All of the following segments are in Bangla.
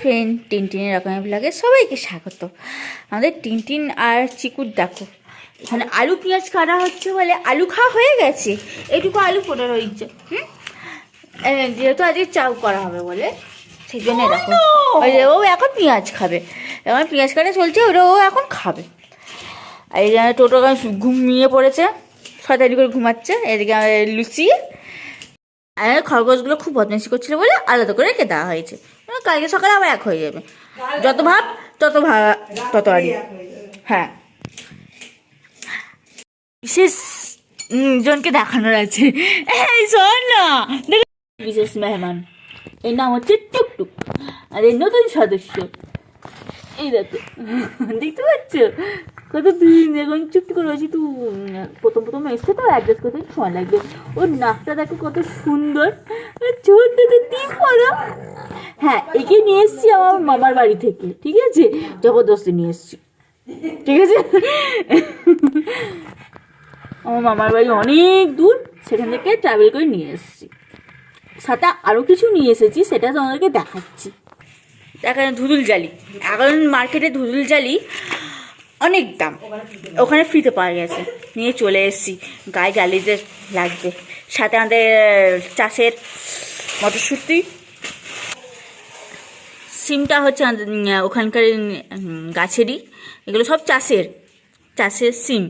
ফ্রেন্ড টিনটিনের রকমের ব্লগে সবাইকে স্বাগত। আমাদের টিনটিন আর চিকুর দেখো। এখানে আলু পেঁয়াজ কাটা হচ্ছে বলে আলু খাওয়া হয়ে গেছে। এটুকু আলু পড়ে রয়েছে হুম? যেহেতু আজকে চাউ করা হবে বলে সেই জন্য দেখো। ওই যে ও এখন পেঁয়াজ খাবে। এখন পেঁয়াজ কাটা চলছে ওটা ও এখন খাবে। আর এই জন্য টোটো ঘুমিয়ে পড়েছে ছয়তারি করে ঘুমাচ্ছে। এদিকে লুচি আর খরগোশগুলো খুব বদমাইশি করছিল বলে আলাদা করে রেখে দেওয়া হয়েছে। মানে কালকে সকালে আবার এক হয়ে যাবে। যত ভাব, তত ভাব, তত আরই হ্যাঁ। বিশেষ জনকে দেখানোর আছে। এই, শোন না। বিশেষ মেহমান। এর নাম হচ্ছে টুকটুক। আর এই নতুন সদস্য। এই দেখো। দেখতে পাচ্ছ? কত দিন এখন চুপটি করে আছি তো। প্রথম প্রথম এসছে তো অ্যাডজাস্ট করতে সময় লাগবে। ওর নাকটা দেখো কত সুন্দর। চোখ তো তিন পড়া হ্যাঁ একে নিয়ে এসছি আমার মামার বাড়ি থেকে, ঠিক আছে? জবরদস্তি নিয়ে এসছি, ঠিক আছে? আমার মামার বাড়ি অনেক দূর, সেখান থেকে ট্রাভেল করে নিয়ে এসেছি। সাথে আরও কিছু নিয়ে এসেছি, সেটা তোমাদেরকে দেখাচ্ছি। দেখেন ধুদুল জালি। এখন মার্কেটে ধুদুল জালি অনেক দাম। ওখানে ফ্রিতে পাওয়া গেছে। নিয়ে চলে এসেছি। গায়ে জ্বালিতে লাগবে। সাথে আমাদের চাষের মটরশুঁটি। সিমটা হচ্ছে ওখানকার গাছেরই। এগুলো সব চাষের। চাষের সিম।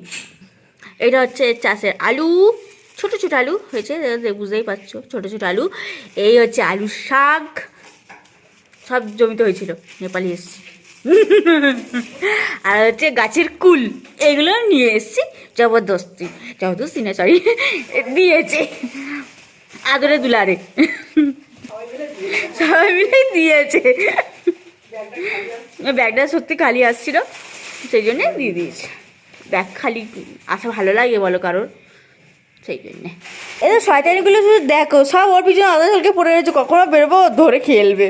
এটা হচ্ছে চাষের আলু। ছোট ছোট আলু হয়েছে বুঝতেই পারছ। ছোট ছোট আলু। এই হচ্ছে আলু শাক। সব জমিতে হয়েছিল। নেপালি এসছি। আর হচ্ছে গাছের কুল, এগুলো নিয়ে এসছি জবরদস্তি জবরদস্তি না সরি দিয়েছে। আদরে দুলারে। সবাই মিলে দিয়েছে। ব্যাগটা সত্যি খালি আসছিল, সেই জন্যে দিয়ে দিয়েছে। ব্যাগ খালি আসা ভালো লাগে বলো কারোর, সেই জন্যে। তো শয়তানিগুলো শুধু দেখো, সব ওর পিছনে আদা চলকে পড়ে রয়েছে, কখনো বেরোবো, ধরে খেলবে।